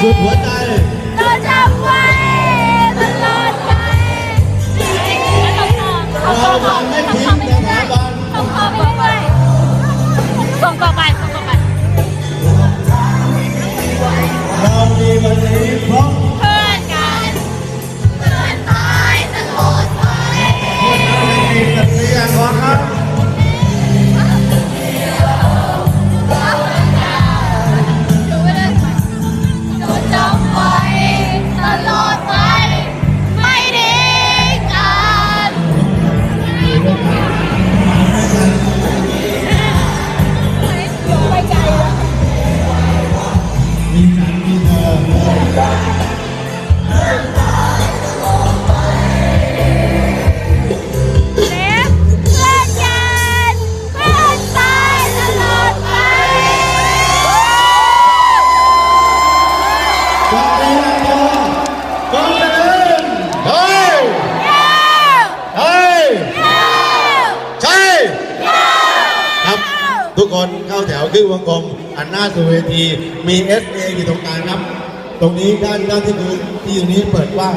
สุดหัวใจเราจำไว้ตลอดไปเราะไม่ทิ้งสถาบันส่งต่อไปด้วยส่งต่อไปส่งต่อไปเรามีวันนี้เพราะ ทุกคนเข้าแถวขึ้นวงกลมอันหน้าสู่เวที มี SA อยู่ตรงกลางครับ ตรงนี้ด้านด้านที่ดูที่ตรงนี้เปิดกว้าง